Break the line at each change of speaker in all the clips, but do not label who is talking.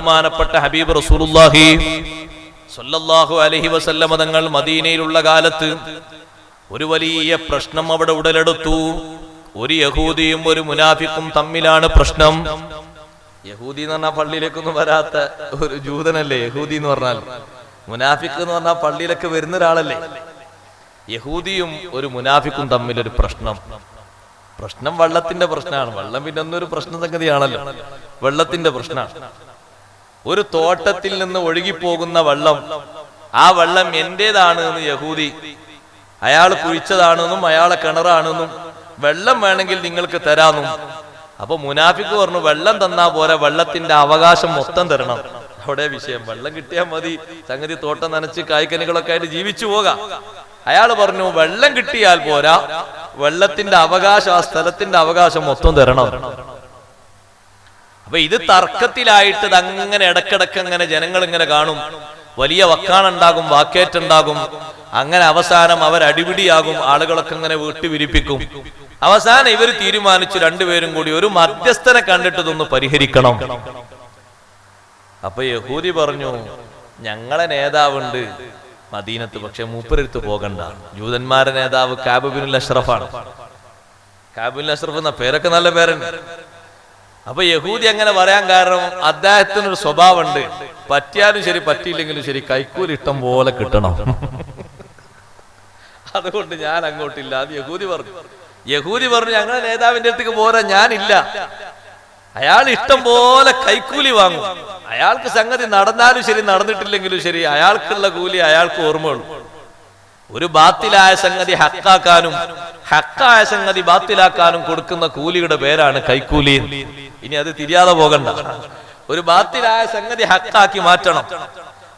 ബഹുമാനപ്പെട്ട ഹബീബ് റസൂലുള്ളാഹി സല്ലല്ലാഹു അലൈഹി വസല്ലമ തങ്ങൾ മദീനയിലുള്ള കാലത്ത് ഒരു വലിയ പ്രശ്നം അവിടെ ഉടലെടുത്തു. ഒരു യഹൂദിയും ഒരു മുനാഫിക്കും തമ്മിലാണ് പ്രശ്നം. യഹൂദി എന്ന് പറഞ്ഞാൽ പള്ളിയിലേക്കൊന്നും വരാത്ത ഒരു ജൂതനല്ലേ? യഹൂദി എന്ന് പറഞ്ഞാൽ മുനാഫിക്ക് എന്ന് പറഞ്ഞാൽ പള്ളിയിലൊക്കെ വരുന്ന ഒരാളല്ലേ? യഹൂദിയും ഒരു മുനാഫിക്കും തമ്മിൽ ഒരു പ്രശ്നം. പ്രശ്നം വെള്ളത്തിന്റെ പ്രശ്നമാണ്. വെള്ളം പിന്നെ ഒന്നൊരു പ്രശ്ന സംഗതിയാണല്ലോ. വെള്ളത്തിന്റെ പ്രശ്നമാണ്. ഒരു തോട്ടത്തിൽ നിന്ന് ഒഴുകിപ്പോകുന്ന വെള്ളം. ആ വെള്ളം എന്റേതാണ് എന്ന് യഹൂദി. അയാൾ കുഴിച്ചതാണെന്നും അയാളെ കിണറാണെന്നും വെള്ളം വേണമെങ്കിൽ നിങ്ങൾക്ക് തരാമെന്നും അപ്പൊ മുനാഫിക്ക് പറഞ്ഞു വെള്ളം തന്നാ പോലെ വെള്ളത്തിന്റെ അവകാശം മൊത്തം തരണം. അവിടെ വിഷയം വെള്ളം കിട്ടിയാൽ മതി സംഗതി തോട്ടം നനച്ച് കായ്ക്കനികളൊക്കെ ആയിട്ട് ജീവിച്ചു പോകാം. അയാൾ പറഞ്ഞു വെള്ളം കിട്ടിയാൽ പോരാ വെള്ളത്തിന്റെ അവകാശം ആ സ്ഥലത്തിന്റെ അവകാശം മൊത്തം തരണം. അപ്പൊ ഇത് തർക്കത്തിലായിട്ട് അങ്ങനെ ഇടക്കിടക്ക് അങ്ങനെ ജനങ്ങൾ ഇങ്ങനെ കാണും. വലിയ വക്കാണുണ്ടാകും വാക്കേറ്റുണ്ടാകും. അങ്ങനെ അവസാനം അവർ അടിപിടിയാകും ആളുകളൊക്കെ ഇങ്ങനെ വീട്ടുവിരിപ്പിക്കും അവസാനം ഇവർ തീരുമാനിച്ചു രണ്ടുപേരും കൂടി ഒരു മധ്യസ്ഥനെ കണ്ടിട്ട് ഇതൊന്ന് പരിഹരിക്കണം. അപ്പൊ യഹൂദി പറഞ്ഞു ഞങ്ങളെ നേതാവുണ്ട്. മദീനത്ത് പക്ഷെ മൂപ്പരെടുത്ത് പോകണ്ട. ജൂതന്മാരുടെ നേതാവ് കാബുബിൻ അഷ്റഫാണ്. കാബുബിൻ അഷ്റഫ് എന്ന പേരൊക്കെ നല്ല പേരുണ്ട് അപ്പൊ യഹൂദി അങ്ങനെ പറയാൻ കാരണം അദ്ദേഹത്തിന് ഒരു സ്വഭാവമുണ്ട്. പറ്റിയാലും ശരി പറ്റിയില്ലെങ്കിലും ശരി കൈക്കൂലി ഇഷ്ടം പോലെ കിട്ടണം. അതുകൊണ്ട് ഞാൻ അങ്ങോട്ടില്ല. അത് യഹൂദി പറഞ്ഞു. യഹൂദി പറഞ്ഞു ഞങ്ങളെ നേതാവിന്റെ അടുത്തേക്ക് പോരാ ഞാനില്ല. അയാൾ ഇഷ്ടം പോലെ കൈക്കൂലി വാങ്ങും. അയാൾക്ക് സംഗതി നടന്നാലും ശരി നടന്നിട്ടില്ലെങ്കിലും ശരി അയാൾക്കുള്ള കൂലി അയാൾക്ക് ഓർമ്മയുള്ളൂ. ഒരു ബാത്തിലായ സംഗതി ഹക്കാക്കാനും ഹക്കായ സംഗതി ബാത്തിലാക്കാനും കൊടുക്കുന്ന കൂലിയുടെ പേരാണ് കൈക്കൂലി ഇനി അത് തിരിയാതെ പോകണ്ട. ഒരു ബാത്തിലായ സംഗതി ഹക്കാക്കി മാറ്റണം.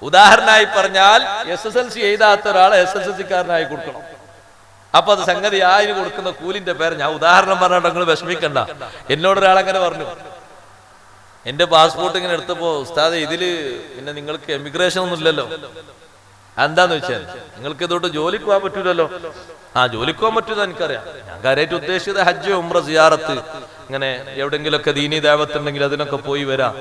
ഉദാഹരണമായി പറഞ്ഞാൽ എസ് എസ് എൽ സി എഴുതാത്ത ഒരാളെ എസ് എസ് എൽ സിക്കാരനായി കൊടുക്കണം. അപ്പൊ അത് സംഗതി ആയി കൊടുക്കുന്ന കൂലിന്റെ പേര് ഞാൻ ഉദാഹരണം പറഞ്ഞിട്ട് വിഷമിക്കണ്ട. എന്നോട് ഒരാൾ അങ്ങനെ പറഞ്ഞു. എന്റെ പാസ്പോർട്ട് ഇങ്ങനെ എടുത്തപ്പോ ഉസ്താദ് ഇതിൽ പിന്നെ നിങ്ങൾക്ക് എമിഗ്രേഷൻ ഒന്നും ഇല്ലല്ലോ. എന്താന്ന് വെച്ചാൽ നിങ്ങൾക്ക് ഇതോട്ട് ജോലിക്ക് പോകാൻ പറ്റൂലല്ലോ. ആ ജോലിക്ക് പോകാൻ പറ്റൂന്ന് എനിക്കറിയാം. ഞാൻ കാര്യമായിട്ട് ഉദ്ദേശിച്ചത് ഹജ്ജ് ഉമ്ര സിയാറത്ത്. ഇങ്ങനെ എവിടെങ്കിലൊക്കെ ദീനി ദേവത്തുണ്ടെങ്കിൽ അതിനൊക്കെ പോയി വരാം.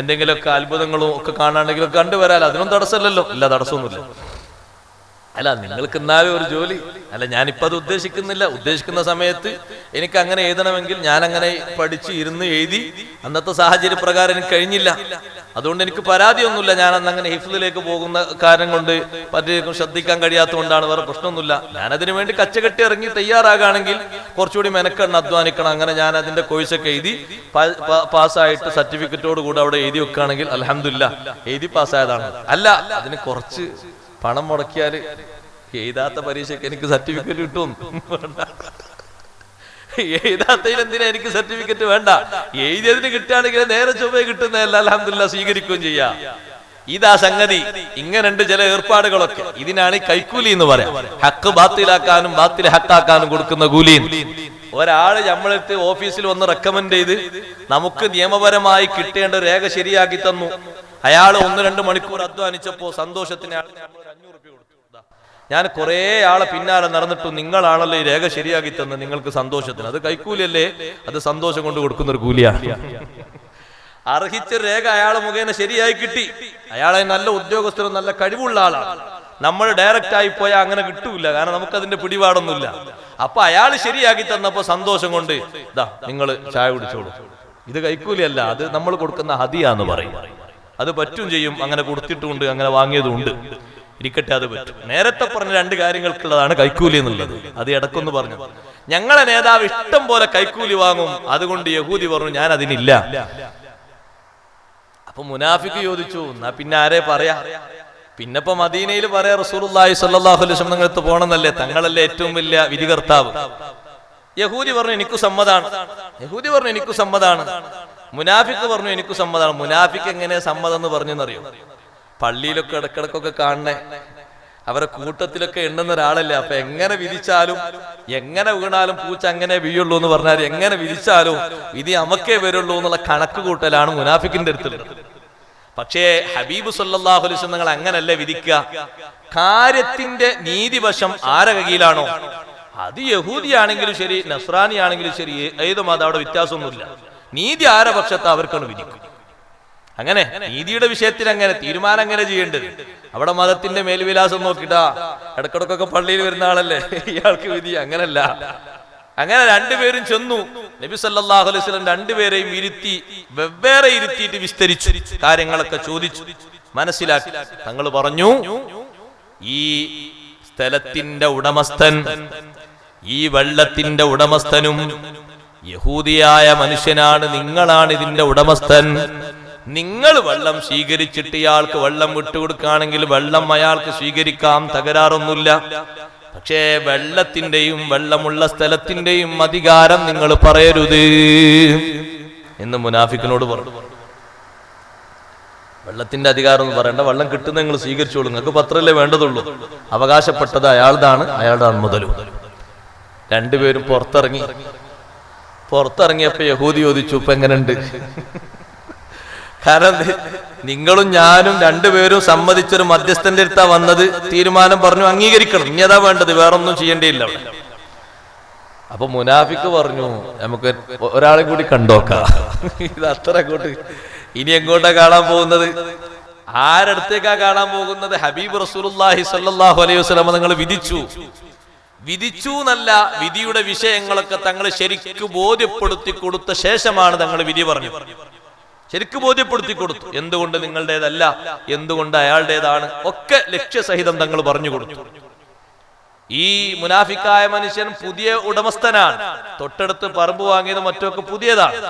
എന്തെങ്കിലുമൊക്കെ അത്ഭുതങ്ങളും ഒക്കെ കാണാണ്ടെങ്കിലും കണ്ടുവരാലോ അതിനൊന്നും തടസ്സമല്ലല്ലോ. ഇല്ല തടസ്സമൊന്നുമില്ല. അല്ല നിങ്ങൾക്ക് എന്നാലും ഒരു ജോലി. അല്ല ഞാനിപ്പോ അത് ഉദ്ദേശിക്കുന്നില്ല. ഉദ്ദേശിക്കുന്ന സമയത്ത് എനിക്ക് അങ്ങനെ എഴുതണമെങ്കിൽ ഞാൻ അങ്ങനെ പഠിച്ച് ഇരുന്ന് എഴുതി അന്നത്തെ സാഹചര്യ പ്രകാരം എനിക്ക് കഴിഞ്ഞില്ല. അതുകൊണ്ട് എനിക്ക് പരാതിയൊന്നുമില്ല. ഞാൻ അന്ന് അങ്ങനെ ഹിഫ്ലിലേക്ക് പോകുന്ന കാര്യം കൊണ്ട് പലർക്കും ശ്രദ്ധിക്കാൻ കഴിയാത്തതുകൊണ്ടാണ് വേറെ പ്രശ്നമൊന്നുമില്ല. ഞാൻ അതിനു വേണ്ടി കച്ചകെട്ടി ഇറങ്ങി തയ്യാറാകുകയാണെങ്കിൽ കുറച്ചുകൂടി മെനക്കെണ്ണം അധ്വാനിക്കണം. അങ്ങനെ ഞാൻ അതിന്റെ കോഴ്സൊക്കെ എഴുതി പാസ്സായിട്ട് സർട്ടിഫിക്കറ്റോട് കൂടെ അവിടെ എഴുതി വെക്കുകയാണെങ്കിൽ അലഹമില്ല എഴുതി പാസ്സായതാണ്. അല്ല അതിന് കുറച്ച് പണം മുടക്കിയാൽ എഴുതാത്ത പരീക്ഷയ്ക്ക് എനിക്ക് സർട്ടിഫിക്കറ്റ് കിട്ടും. എഴുതാത്തതിന് എന്തിനാ എനിക്ക് സർട്ടിഫിക്കറ്റ് വേണ്ട? എഴുതിയതിന് കിട്ടുകയാണെങ്കിൽ നേരെ ചൊവ്വേ കിട്ടുന്നതല്ല അലഹമില്ല സ്വീകരിക്കുകയും ചെയ്യാം. ഇതാ സംഗതി. ഇങ്ങനെയുണ്ട് ചില ഏർപ്പാടുകളൊക്കെ. ഇതിനാണ് കൈക്കൂലി എന്ന് പറയാം. ഹക്ക് ബാത്തിലാക്കാനും ബാത്തിൽ ഹക്കാക്കാനും കൊടുക്കുന്ന കൂലി ഒരാൾ നമ്മളെടുത്ത് ഓഫീസിൽ വന്ന് റെക്കമെൻഡ് ചെയ്ത് നമുക്ക് നിയമപരമായി കിട്ടേണ്ട രേഖ ശരിയാക്കി തന്നു. അയാൾ ഒന്ന് രണ്ട് മണിക്കൂർ അധ്വാനിച്ചപ്പോ സന്തോഷത്തിന് അഞ്ഞൂറ് രൂപ. ഞാൻ കുറെ ആളെ പിന്നാലെ നടന്നിട്ടും നിങ്ങളാണല്ലോ ഈ രേഖ ശരിയാക്കി തന്നത്. നിങ്ങൾക്ക് സന്തോഷത്തിന്. അത് കൈക്കൂലിയല്ലേ? അത് സന്തോഷം കൊണ്ട് കൊടുക്കുന്ന ഒരു കൂലിയാണ് അർഹിച്ച രേഖ അയാൾ മുഖേന ശരിയായി കിട്ടി. അയാളെ നല്ല ഉദ്യോഗസ്ഥരും നല്ല കഴിവുള്ള ആളാണ്. നമ്മൾ ഡയറക്റ്റ് ആയി പോയാൽ അങ്ങനെ കിട്ടൂല. കാരണം നമുക്ക് അതിന്റെ പിടിപാടൊന്നുമില്ല. അപ്പൊ അയാൾ ശരിയാക്കി തന്നപ്പോ സന്തോഷം കൊണ്ട് ഇതാ നിങ്ങൾ ചായ കുടിച്ചോളൂ. ഇത് കൈക്കൂലിയല്ല. അത് നമ്മൾ കൊടുക്കുന്ന ഹതിയാന്ന് പറയും. അത് പറ്റും ചെയ്യും. അങ്ങനെ കൊടുത്തിട്ടുമുണ്ട് അങ്ങനെ വാങ്ങിയതുമുണ്ട് ഇരിക്കട്ടെ അത് പറ്റും. നേരത്തെ പറഞ്ഞ രണ്ട് കാര്യങ്ങൾക്കുള്ളതാണ് കൈക്കൂലി എന്നുള്ളത്. അത് ഇടക്കൊന്ന് പറഞ്ഞു. ഞങ്ങളെ നേതാവ് ഇഷ്ടം പോലെ കൈക്കൂലി വാങ്ങും. അതുകൊണ്ട് യഹൂദി പറഞ്ഞു ഞാൻ അതിനില്ല അപ്പൊ മുനാഫിക്ക് ചോദിച്ചു എന്നാ പിന്നെ ആരെ പറയാ? പിന്നെ ഇപ്പൊ മദീനയിൽ പറയാ റസൂലുള്ളാഹി സ്വല്ലല്ലാഹു അലൈഹി തങ്ങൾക്ക് പോണെന്നല്ലേ? തങ്ങളല്ലേ ഏറ്റവും വലിയ വിധികർത്താവ്. യഹൂദി പറഞ്ഞു എനിക്ക് സമ്മതാണ്. യഹൂദി പറഞ്ഞു എനിക്ക് സമ്മതാണ്. മുനാഫിക്ക് പറഞ്ഞു എനിക്ക് സമ്മതാണ്. മുനാഫിക്ക് എങ്ങനെ സമ്മതം എന്ന് പറഞ്ഞെന്നറിയോ? പള്ളിയിലൊക്കെ ഇടക്കിടക്കൊക്കെ കാണണേ. അവരെ കൂട്ടത്തിലൊക്കെ എണ്ണുന്ന ഒരാളല്ലേ. അപ്പൊ എങ്ങനെ വിധിച്ചാലും എങ്ങനെ വീണാലും പൂച്ച അങ്ങനെ വീഴുള്ളൂ എന്ന് പറഞ്ഞാൽ എങ്ങനെ വിധിച്ചാലും വിധി അമക്കേ വരുള്ളൂ എന്നുള്ള കണക്ക് കൂട്ടലാണ് മുനാഫിക്കിന്റെ അടുത്തുള്ളത് പക്ഷേ ഹബീബ് വസല്ലം നിങ്ങൾ അങ്ങനല്ല വിധിക്കുക? കാര്യത്തിന്റെ നീതിവശം ആരെ കയ്യിലാണോ? അത് യഹൂദിയാണെങ്കിലും ശരി നസ്രാനി ആണെങ്കിലും ശരി ഏത് മതം അവിടെ വ്യത്യാസമൊന്നുമില്ല. നീതി ആരെ പക്ഷത്ത് അവർക്കാണ് വിധിക്കും അങ്ങനെ നീതിയുടെ വിഷയത്തിൽ അങ്ങനെ തീരുമാനം അങ്ങനെ ചെയ്യേണ്ടത്. അവിടെ മതത്തിന്റെ മേൽവിലാസം നോക്കിട്ടാ. ഇടക്കിടക്കൊക്കെ പള്ളിയിൽ വരുന്ന ആളല്ലേ? ഇയാൾക്ക് വിധി അങ്ങനല്ല. അങ്ങനെ രണ്ടുപേരും ചെന്നു. നബി സല്ലാഹു അലൈഹി സ്വലം രണ്ടുപേരെയും ഇരുത്തി വെവ്വേറെ ഇരുത്തിയിട്ട് വിസ്തരിച്ചു. കാര്യങ്ങളൊക്കെ ചോദിച്ചു. മനസ്സിലാക്കി. തങ്ങൾ പറഞ്ഞു ഈ സ്ഥലത്തിന്റെ ഉടമസ്ഥൻ ഈ വെള്ളത്തിന്റെ ഉടമസ്ഥനും യഹൂദിയായ മനുഷ്യനാണ് നിങ്ങളാണ് ഇതിന്റെ ഉടമസ്ഥൻ. നിങ്ങൾ വെള്ളം സ്വീകരിച്ചിട്ട് ഇയാൾക്ക് വെള്ളം വിട്ടുകൊടുക്കുകയാണെങ്കിൽ വെള്ളം അയാൾക്ക് സ്വീകരിക്കാം തകരാറൊന്നുമില്ല. പക്ഷേ വെള്ളത്തിന്റെയും വെള്ളമുള്ള സ്ഥലത്തിന്റെയും അധികാരം നിങ്ങൾ പറയരുത് എന്ന് മുനാഫിക്കിനോട് പറഞ്ഞു. വെള്ളത്തിന്റെ അധികാരം എന്ന് പറയണ്ട വെള്ളം കിട്ടുന്ന നിങ്ങൾ സ്വീകരിച്ചോളൂ. നിങ്ങൾക്ക് പത്രമല്ലേ വേണ്ടതുള്ളൂ. അവകാശപ്പെട്ടത് അയാളുടെ അയാളുടെ മുതലും. രണ്ടുപേരും പുറത്തിറങ്ങി. പുറത്തിറങ്ങിയപ്പോ യഹൂദി ചോദിച്ചു ഇപ്പൊ എങ്ങനെയുണ്ട്? കാരണം നിങ്ങളും ഞാനും രണ്ടുപേരും സമ്മതിച്ചൊരു മധ്യസ്ഥന്റെ അടുത്താ വന്നത്. തീരുമാനം പറഞ്ഞു അംഗീകരിക്കണം. ഇനി അതാ വേണ്ടത് വേറൊന്നും ചെയ്യേണ്ടിയില്ല. അപ്പൊ മുനാഫിക്ക് പറഞ്ഞു നമുക്ക് ഒരാളെ കൂടി കണ്ടോക്കാം. ഇത് അത്ര അങ്ങോട്ട് ഇനി എങ്ങോട്ടാ കാണാൻ പോകുന്നത്? ആരടുത്തേക്കാ കാണാൻ പോകുന്നത്? ഹബീബ് റസൂലുള്ളാഹി സല്ലാഹു അലൈഹി വസല്ലം നിങ്ങൾ വിധിച്ചു. വിധിച്ചു എന്നല്ല വിധിയുടെ വിഷയങ്ങളൊക്കെ തങ്ങൾ ശരിക്കു ബോധ്യപ്പെടുത്തി കൊടുത്ത ശേഷമാണ് തങ്ങൾ വിധി പറഞ്ഞു. ശരിക്ക് ബോധ്യപ്പെടുത്തി കൊടുത്തു എന്തുകൊണ്ട് നിങ്ങളുടേതല്ല എന്തുകൊണ്ട് അയാളുടേതാണ് ഒക്കെ ലക്ഷ്യസഹിതം തങ്ങൾ പറഞ്ഞു കൊടുത്തു. ഈ മുനാഫിക്കായ മനുഷ്യൻ പുതിയ ഉടമസ്ഥനാണ്. തൊട്ടടുത്ത് പറമ്പ് വാങ്ങിയത് മറ്റൊക്കെ പുതിയതാണ്.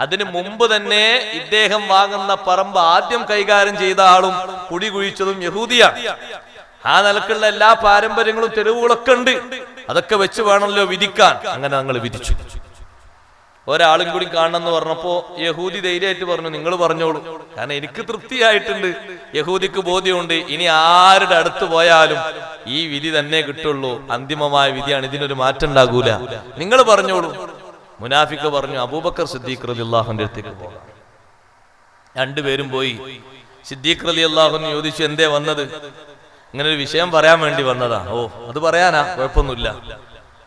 അതിനു മുമ്പ് തന്നെ ഇദ്ദേഹം വാങ്ങുന്ന പറമ്പ് ആദ്യം കൈകാര്യം ചെയ്ത ആളും കുടി കുഴിച്ചതും യഹൂദിയാണ്. ആ നിലക്കുള്ള എല്ലാ പാരമ്പര്യങ്ങളും തെരുവുകളൊക്കെ ഉണ്ട്. അതൊക്കെ വെച്ച് വേണമല്ലോ വിധിക്കാൻ. അങ്ങനെ ഞങ്ങൾ വിധിച്ചു. ഒരാളും കൂടി കാണണമെന്ന് പറഞ്ഞപ്പോ യഹൂദി ധൈര്യമായിട്ട് പറഞ്ഞു നിങ്ങൾ പറഞ്ഞോളൂ. കാരണം എനിക്ക് തൃപ്തിയായിട്ടുണ്ട്. യഹൂദിക്ക് ബോധ്യമുണ്ട്. ഇനി ആരുടെ അടുത്ത് പോയാലും ഈ വിധി തന്നെ കിട്ടുള്ളൂ. അന്തിമമായ വിധിയാണ്. ഇതിനൊരു മാറ്റം ഉണ്ടാകൂല. നിങ്ങൾ പറഞ്ഞോളൂ. മുനാഫിക്ക് പറഞ്ഞു അബൂബക്കർ സിദ്ദീഖ് റലി അള്ളാഹുന്റെ അടുത്തേക്ക് പോകാം. രണ്ടുപേരും പോയി. സിദ്ദീഖ് റലി അള്ളാഹുന്ന് ചോദിച്ചു എന്തേ വന്നത്? ഇങ്ങനെ ഒരു വിഷയം പറയാൻ വേണ്ടി വന്നതാ. ഓ അത് പറയാനാ. കുഴപ്പമൊന്നുമില്ല.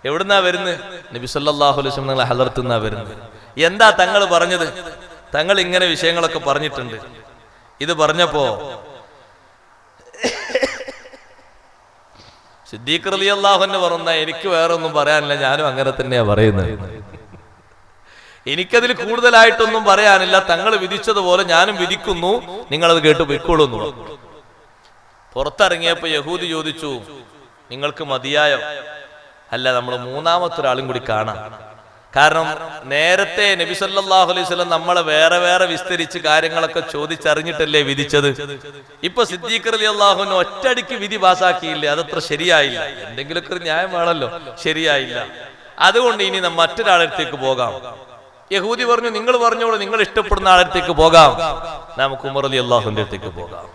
എവിടുന്നാ വരുന്നത് നബി സല്ലല്ലാഹു അലൈഹി വസല്ലം നിങ്ങളെ ഹലർത്തുന്നാ വരുന്നത് എന്താ തങ്ങൾ പറഞ്ഞത്? തങ്ങൾ ഇങ്ങനെ വിഷയങ്ങളൊക്കെ പറഞ്ഞിട്ടുണ്ട്. ഇത് പറഞ്ഞപ്പോ സിദ്ദീഖ് റലി അള്ളാഹുന്ന് പറഞ്ഞ എനിക്ക് വേറെ ഒന്നും പറയാനില്ല ഞാനും അങ്ങനെ തന്നെയാ പറയുന്നത്. എനിക്കതിൽ കൂടുതലായിട്ടൊന്നും പറയാനില്ല തങ്ങൾ വിധിച്ചതുപോലെ ഞാനും വിധിക്കുന്നു നിങ്ങളത് കേട്ട് പൊയ്ക്കോളൂന്നു. പുറത്തിറങ്ങിയപ്പോ യഹൂദി ചോദിച്ചു നിങ്ങൾക്ക് മതിയായോ? അല്ല നമ്മൾ മൂന്നാമത്തെ ഒരാളും കൂടി കാണാം. കാരണം നേരത്തെ നബി സല്ലല്ലാഹു അലൈഹി നമ്മളെ വേറെ വേറെ വിസ്തരിച്ച് കാര്യങ്ങളൊക്കെ ചോദിച്ചറിഞ്ഞിട്ടല്ലേ വിധിച്ചത്? ഇപ്പൊ സിദ്ദീഖ് അലി അള്ളാഹുവിന് ഒറ്റടിക്ക് വിധി പാസാക്കിയില്ലേ? അതത്ര ശരിയായില്ല. എന്തെങ്കിലുമൊക്കെ ഒരു ന്യായം വേണമല്ലോ? ശരിയായില്ല. അതുകൊണ്ട് ഇനി നമ്മ മറ്റൊരാളടുത്തേക്ക് പോകാം. യഹൂദി പറഞ്ഞു നിങ്ങൾ പറഞ്ഞോളൂ നിങ്ങൾ ഇഷ്ടപ്പെടുന്ന ആളടുത്തേക്ക് പോകാം. നമുക്ക് ഉമർ അലി അള്ളാഹുവിന്റെ അടുത്തേക്ക് പോകാം.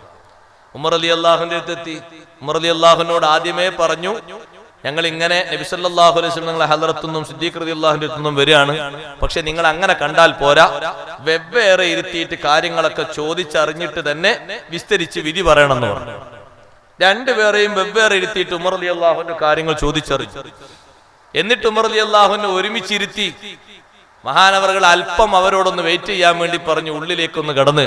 ഉമർ അലി അള്ളാഹുവിന്റെ അടുത്തെത്തി. ഉമർ അലി അള്ളാഹുവിനോട് ആദ്യമേ പറഞ്ഞു ഞങ്ങൾ ഇങ്ങനെ നബി സല്ലല്ലാഹു അലൈഹി നിങ്ങളെ ഹലറത്തുനിന്നും സിദ്ദീഖ് റതി അള്ളാഹുന്റെ അടുത്തുനിന്നും വരികയാണ്. പക്ഷെ നിങ്ങൾ അങ്ങനെ കണ്ടാൽ പോരാ. വെവ്വേറെ ഇരുത്തിയിട്ട് കാര്യങ്ങളൊക്കെ ചോദിച്ചറിഞ്ഞിട്ട് തന്നെ വിസ്തരിച്ച് വിധി പറയണമെന്ന് പറഞ്ഞു. രണ്ടുപേരെയും വെവ്വേറെ ഇരുത്തിയിട്ട് ഉമർ അലി അള്ളാഹുന്റെ കാര്യങ്ങൾ ചോദിച്ചറിഞ്ഞു. എന്നിട്ട് ഉമർ അലി അള്ളാഹുവിനെ ഒരുമിച്ചിരുത്തി മഹാനവറുകൾ അല്പം അവരോടൊന്ന് വെയിറ്റ് ചെയ്യാൻ വേണ്ടി പറഞ്ഞു ഉള്ളിലേക്കൊന്ന് കടന്ന്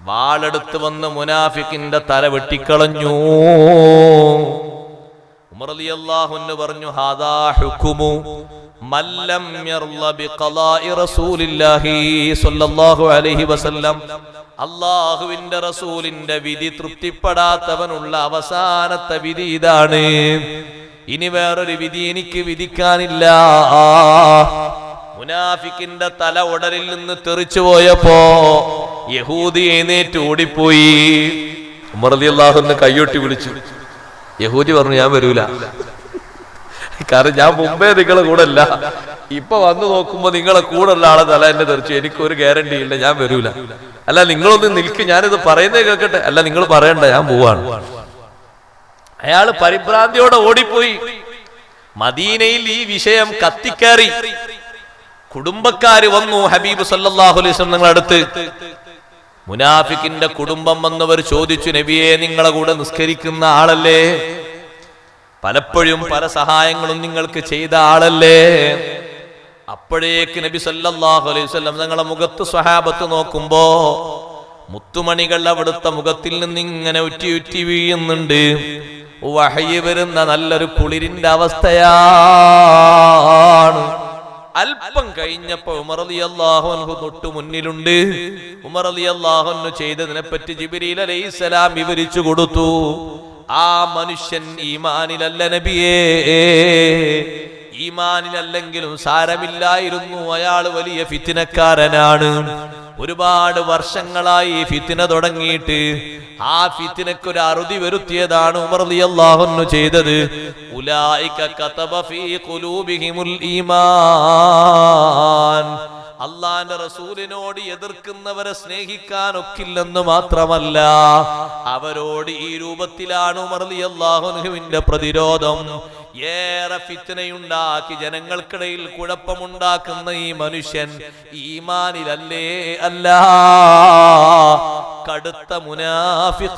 വാളെടുത്ത് വന്ന് മുനാഫിക്കിന്റെ തല വെട്ടിക്കളഞ്ഞു. ഉമർ പറഞ്ഞു ഹാദാ മല്ലം റസൂലില്ലാഹി സ്വല്ലല്ലാഹു അലൈഹി വസല്ലം. അള്ളാഹുവിന്റെ റസൂലിന്റെ വിധി തൃപ്തിപ്പെടാത്തവനുള്ള അവസാനത്തെ വിധി ഇതാണ്. ഇനി വേറൊരു വിധി എനിക്ക് വിധിക്കാനില്ല. മുനാഫിക്കിന്റെ തല ഉടലിൽ നിന്ന് തെറിച്ചു പോയപ്പോ യഹൂദി എഴുന്നേറ്റ് ഓടിപ്പോയി. ഉമർ അള്ളാഹുന്ന് കൈയൊട്ടി വിളിച്ചു. യഹൂദി പറഞ്ഞു ഞാൻ വരൂല. കാരണം ഞാൻ മുമ്പേ നിങ്ങളെ കൂടെ അല്ല. ഇപ്പൊ വന്നു നോക്കുമ്പോ നിങ്ങളെ കൂടെ ഉള്ള ആളെ തല എന്നെ തെറിച്ചു എനിക്കൊരു ഗ്യാരണ്ടി ഇല്ല ഞാൻ വരൂല. അല്ല നിങ്ങളൊന്ന് നിൽക്ക് ഞാനിത് പറയുന്നേ കേൾക്കട്ടെ. അല്ല നിങ്ങൾ പറയണ്ട ഞാൻ പോവാണ്. അയാൾ പരിഭ്രാന്തിയോടെ ഓടിപ്പോയി. മദീനയിൽ ഈ വിഷയം കത്തിക്കേറി. കുടുംബക്കാര് വന്നു ഹബീബ് സല്ലല്ലാഹു നിങ്ങളടുത്ത് മുനാഫിക്കിന്റെ കുടുംബം വന്നവർ ചോദിച്ചു നബിയെ നിങ്ങളെ കൂടെ നിസ്കരിക്കുന്ന ആളല്ലേ? പലപ്പോഴും പല സഹായങ്ങളും നിങ്ങൾക്ക് ചെയ്ത ആളല്ലേ? അപ്പോഴേക്ക് നബി സല്ലാഹു അലൈഹി നിങ്ങളെ മുഖത്ത് സ്വഹാബത്ത് നോക്കുമ്പോ മുത്തുമണികൾ അവിടുത്തെ മുഖത്തിൽ നിന്ന് ഇങ്ങനെ ഉറ്റി ഉറ്റി വീഴുന്നുണ്ട്. വഹയി വരുന്ന നല്ലൊരു കുളിരിന്റെ അവസ്ഥയാണ്. അല്പം കഴിഞ്ഞപ്പോ ഉമർ അലി അള്ളാഹു തൊട്ടു മുന്നിലുണ്ട്. ഉമർ അലി അള്ളാഹു ചെയ്തതിനെ പറ്റി ജിബിരിൽ അലൈഹിസ്സലാം വിവരിച്ചു കൊടുത്തു. ആ മനുഷ്യൻ ഈമാനിലല്ല നബിയേ. ഈമാനിലല്ലെങ്കിലും സാരമില്ലായിരുന്നു. അയാൾ വലിയ ഫിത്തിനക്കാരനാണ് ഒരുപാട് വർഷങ്ങളായി ഫിത്തിന തുടങ്ങിയിട്ട്. ആ ഫിത്തിനക്ക് ഒരു അറുതി വരുത്തിയതാണ് ഉമർ അള്ളാഹുന്നു ചെയ്തത്. അള്ളാന്റെ റസൂലിനോട് എതിർക്കുന്നവരെ സ്നേഹിക്കാൻ ഒക്കില്ലെന്ന് മാത്രമല്ല അവരോട് ഈ രൂപത്തിലാണ് ഉമർ അള്ളാഹുനുവിന്റെ പ്രതിരോധം. ഏറെ ഫിത്തനയുണ്ടാക്കി ജനങ്ങൾക്കിടയിൽ കുഴപ്പമുണ്ടാക്കുന്ന ഈ മനുഷ്യൻ ഈമാനിലല്ലേ അല്ല. കടുത്ത മുനാഫിഖാൻ.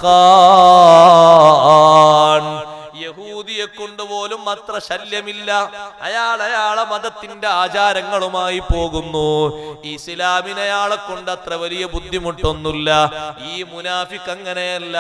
യഹൂദിയെ കൊണ്ടുപോലും അത്ര ശല്യമില്ല. അയാൾ അയാളെ മതത്തിന്റെ ആചാരങ്ങളുമായി പോകുന്നു. ഇസ്ലാമിന് അയാളെ കൊണ്ട് അത്ര വലിയ ബുദ്ധിമുട്ടൊന്നുമില്ല. ഈ മുനാഫിക്ക് അങ്ങനെയല്ല.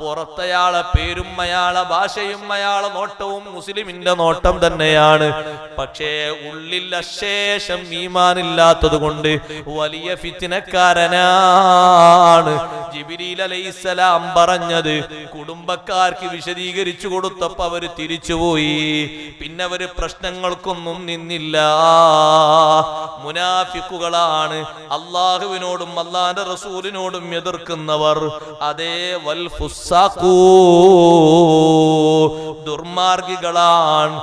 പുറത്തയാളെ പേരും അയാളെ ഭാഷയും അയാളെ നോട്ടവും മുസ്ലിമിന്റെ നോട്ടം തന്നെയാണ്. പക്ഷേ ഉള്ളിൽ അശേഷം ഈമാനില്ലാത്തത് കൊണ്ട് വലിയ ഫിത്തിനക്കാരനാണ്. ജിബിരിൽ അലൈസലാം പറഞ്ഞത്. കുടുംബക്കാർക്ക് വിശദീകരിച്ചു കൊടുത്തപ്പോ അവർ തിരിച്ചുപോയി. പിന്നെ അവർ പ്രശ്നങ്ങൾക്കൊന്നും നിന്നില്ല. മുനാഫിക്കുകളാണ് അള്ളാഹുവിനോടും അള്ളാന്റെ റസൂലിനോടും എതിർക്കുന്നവർ. അതേ വൽ ഫുസാക്കൂ ദുർമാർഗികളാണ്.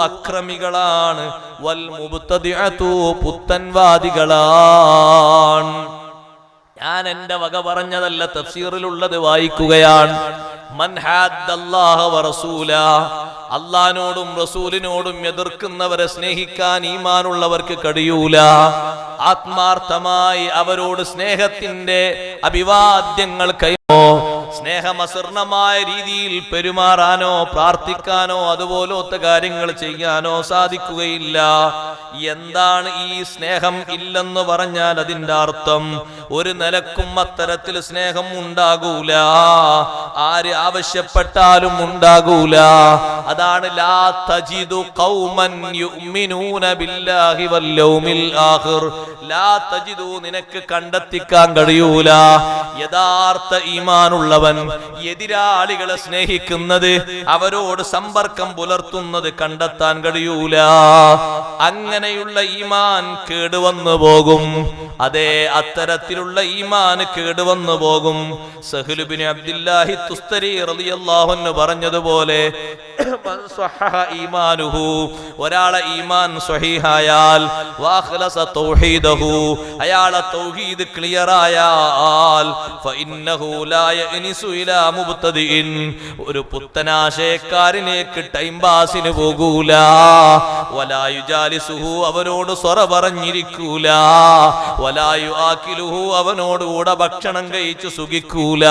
അക്രമികളാണ്. വൽ മുബ്തദിഅതു പുത്തൻവാദികളാണ്. ഞാൻ എന്റെ വക പറഞ്ഞതല്ല തഫ്സീറിലുള്ളത് വായിക്കുകയാണ്. അള്ളഹാനോടും റസൂലിനോടും എതിർക്കുന്നവരെ സ്നേഹിക്കാൻ ഈമാനുള്ളവർക്ക് കഴിയൂല. ആത്മാർത്ഥമായി അവരോട് സ്നേഹത്തിന്റെ അഭിവാദ്യങ്ങൾ കൈമോ സ്നേഹമസൃണമായ രീതിയിൽ പെരുമാറാനോ പ്രാർത്ഥിക്കാനോ അതുപോലത്തെ കാര്യങ്ങൾ ചെയ്യാനോ സാധിക്കുകയില്ല. എന്താണ് ഈ സ്നേഹം ഇല്ലെന്ന് പറഞ്ഞാൽ അതിന്റെ അർത്ഥം ഒരു നിലക്കും അത്തരത്തിൽ സ്നേഹം ഉണ്ടാകൂല. ആര് ആവശ്യപ്പെട്ടാലും ഉണ്ടാകൂല. അതാണ് ലാ തജിദു ഖൗമൻ യുഅ്മിനൂന ബില്ലാഹി വൽ ലാ തജിദു നിനക്ക് കണ്ടെത്തിക്കാൻ കഴിയൂല. യഥാർത്ഥ എതിരാളികളെ സ്നേഹിക്കുന്നത് അവരോട് സമ്പർക്കം പുലർത്തുന്നത് കണ്ടെത്താൻ കഴിയൂല. അങ്ങനെയുള്ള ഈമാൻ കേടുവന്നു പോകും. അതേ അത്തരത്തിലുള്ള ഈമാൻ കേടുവന്നു പോകും. സഹുലുബിന് അബ്ദുല്ലാഹി തുസ്തരി റളിയല്ലാഹു അൻഹു പറഞ്ഞതുപോലെ ഒരാളെ ഈമാൻ സ്വഹീഹായാൽ വാഖലസ അയാളെ തൗഹീദ് ക്ലിയർ ആയാൽ ഫഇന്നഹു ലാ ഒരു പുത്തനാശയക്കാരനിലേക്ക് ടൈം പാസിന് പോകൂല. വലാ യുജാലിസുഹു അവനോട് സ്വറ പറഞ്ഞിരിക്കൂല. വലായു ആക്കിലുഹു അവനോട് കൂടെ ഭക്ഷണം കഴിച്ചു സുഖിക്കൂല.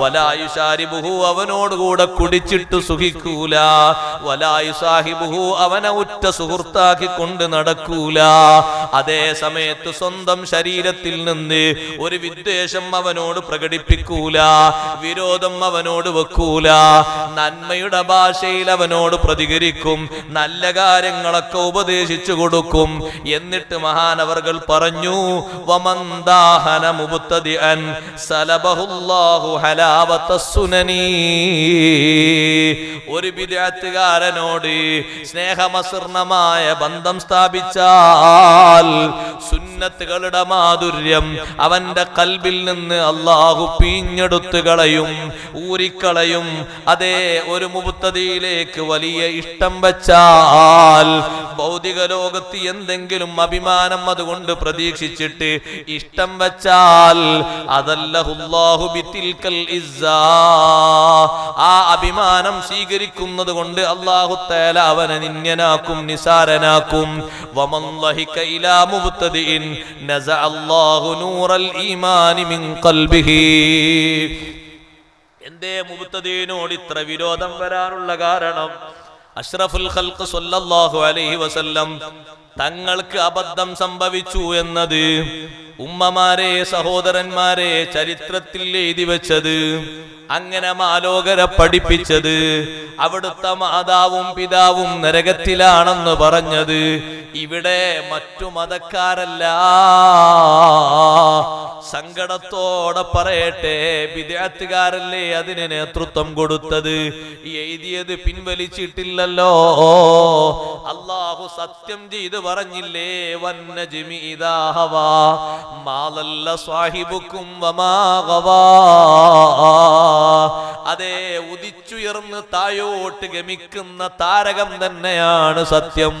വലായു ശാരിബുഹു അവനോട് കൂടെ കുടിച്ചിട്ട് സുഖിക്കൂല. വലായു സാഹിബുഹു അവനെ ഉറ്റ സുഹൃത്താക്കി കൊണ്ട് നടക്കൂല. അതേ സമയത്ത് സ്വന്തം ശരീരത്തിൽ നിന്ന് ഒരു വിദ്വേഷം അവനോട് പ്രകടിപ്പിക്കൂല. വിരോധം അവനോട് വെക്കൂല. നന്മയുടെ ഭാഷയിൽ അവനോട് പ്രതികരിക്കും. നല്ല കാര്യങ്ങളൊക്കെ ഉപദേശിച്ചു കൊടുക്കും. എന്നിട്ട് മഹാനവർകൾ പറഞ്ഞു ഒരു വിദ്യാർത്ഥികാരനോട് സ്നേഹമസൃണമായ ബന്ധം സ്ഥാപിച്ചാൽ സുന്നത്തുകളുടെ മാധുര്യം അവന്റെ കൽബിൽ നിന്ന് അള്ളാഹു പീഞ്ഞെടുത്തു കളയും ഊരിക്കളയും. അതേ ഒരു മുപുത്തതിയിലേക്ക് വലിയ ഇഷ്ടം വച്ചാൽ ഭൗതിക ലോകത്ത് എന്തെങ്കിലും അഭിമാനം അതുകൊണ്ട് പ്രതീക്ഷിച്ചിട്ട് ഇഷ്ടം വച്ചാൽ അതല്ലഹുല്ലാഹു ബിത്തിൽക്കൽ ഇസ്സാ. ആ അഭിമാനം സ്വീകരിക്കുന്നത് കൊണ്ട് അള്ളാഹു തേല അവനെ നിന്യനാക്കും നിസാരനാക്കും. നസഅ അല്ലാഹു നൂറൽ ഈമാനി മിൻ എന്തേ മുബുത്തദീനോട് ഇത്ര വിരോധം വരാനുള്ള കാരണം അഷ്റഫുൽ ഖൽഖ് സല്ലല്ലാഹു അലൈഹി വസല്ലം തങ്ങൾക്ക് അബദ്ധം സംഭവിച്ചു എന്നത് ഉമ്മമാരെ സഹോദരന്മാരെ ചരിത്രത്തിൽ എഴുതി വെച്ചത്. അങ്ങനെ മാലോകരെ പഠിപ്പിച്ചത് അവിടുത്തെ മാതാവും പിതാവും നരകത്തിലാണെന്ന് പറഞ്ഞത്. ഇവിടെ മറ്റു മതക്കാരല്ല. സങ്കടത്തോടെ പറയട്ടെ വിദ്യാർത്ഥികാരല്ലേ അതിന് നേതൃത്വം കൊടുത്തത്? എഴുതിയത് പിൻവലിച്ചിട്ടില്ലല്ലോ. അള്ളാഹു സത്യം ചെയ്ത് പറഞ്ഞില്ലേ വന്ന ജിമിതാഹവാ മാലല്ല സ്വാഹിബുക്കും വമാകവാ അതെ ഉദിച്ചുയർന്ന് തായോട്ട് ഗമിക്കുന്ന താരകം തന്നെയാണ് സത്യം.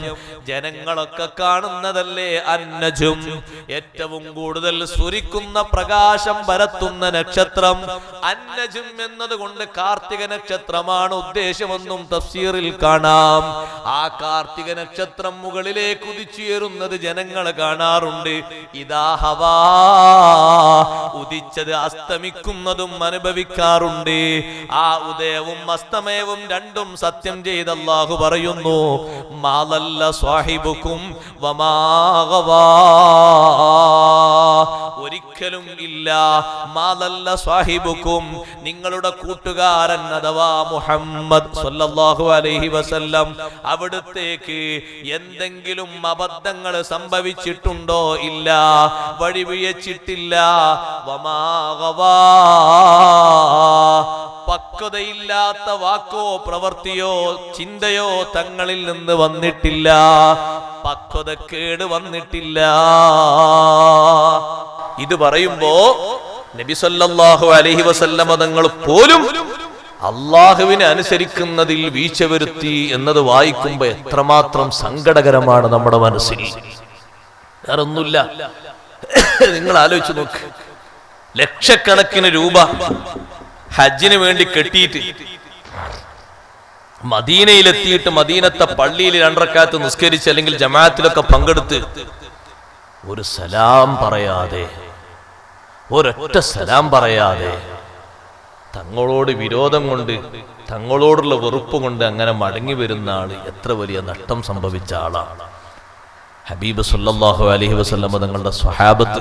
ജനങ്ങളൊക്കെ കാണുന്നതല്ലേ അന്നജും. ഏറ്റവും കൂടുതൽ സുരിക്കുന്ന പ്രകാശം പരത്തുന്ന നക്ഷത്രം അന്നജും എന്നതുകൊണ്ട് കാർത്തിക നക്ഷത്രമാണ് ഉദ്ദേശമെന്നും തഫ്സീറിൽ കാണാം. ആ കാർത്തിക നക്ഷത്രം മുകളിലേക്ക് ഉദിച്ചുയരുന്നത് ജനങ്ങൾ കാണാറുണ്ട്. ഇതാ ഹവാ. ഉദിച്ചത് അസ്തമിക്കുന്നതും അനുഭവിക്കാറുണ്ട്. ആ ഉദയവും അസ്തമയവും രണ്ടും സത്യം ചെയ്ത് അല്ലാഹു പറയുന്നു മാലല്ല സ്വാഹിബുക്കും ഒരിക്കലും ഇല്ല. മാലല്ല സ്വാഹിബുക്കും നിങ്ങളുടെ കൂട്ടുകാരൻ അഥവാ മുഹമ്മദ് സല്ലല്ലാഹു അലൈഹി വസല്ലം അവിടുത്തേക്ക് എന്തെങ്കിലും അബദ്ധങ്ങൾ സംഭവിച്ചിട്ടുണ്ടോ ഇല്ല? വഴിവിയച്ചിട്ടില്ല. വമാഗവാ പക്വതയില്ലാത്ത വാക്കോ പ്രവൃത്തിയോ ചിന്തയോ തങ്ങളിൽ നിന്ന് വന്നിട്ടില്ല. പക്വതക്കേട് വന്നിട്ടില്ല. ഇത് പറയുമ്പോ നബിസല്ലാഹു അലഹി വസല്ലമ തങ്ങൾ പോലും അള്ളാഹുവിനെ അനുസരിക്കുന്നതിൽ വീഴ്ച വരുത്തി എന്നത് വായിക്കുമ്പോ എത്രമാത്രം സങ്കടകരമാണ് നമ്മുടെ മനസ്സിൽ. വേറൊന്നുമില്ല. നിങ്ങൾ ആലോചിച്ച് നോക്ക്. ലക്ഷക്കണക്കിന് രൂപ ഹജ്ജിന് വേണ്ടി കെട്ടിയിട്ട് മദീനയിലെത്തിയിട്ട് മദീനത്തെ പള്ളിയിൽ രണ്ടറക്കാത്ത് നിസ്കരിച്ച് അല്ലെങ്കിൽ ജമാഅത്തിലൊക്കെ പങ്കെടുത്ത് ഒരു സലാം പറയാതെ ഒരൊറ്റ സലാം പറയാതെ തങ്ങളോട് വിരോധം കൊണ്ട് തങ്ങളോടുള്ള വെറുപ്പ് കൊണ്ട് അങ്ങനെ മടങ്ങി വരുന്ന ആൾ എത്ര വലിയ നഷ്ടം സംഭവിച്ച ആളാണ്. ഹബീബ് സല്ലല്ലാഹു അലഹി വസ്ലമ തങ്ങളുടെ സ്വഹാബത്ത്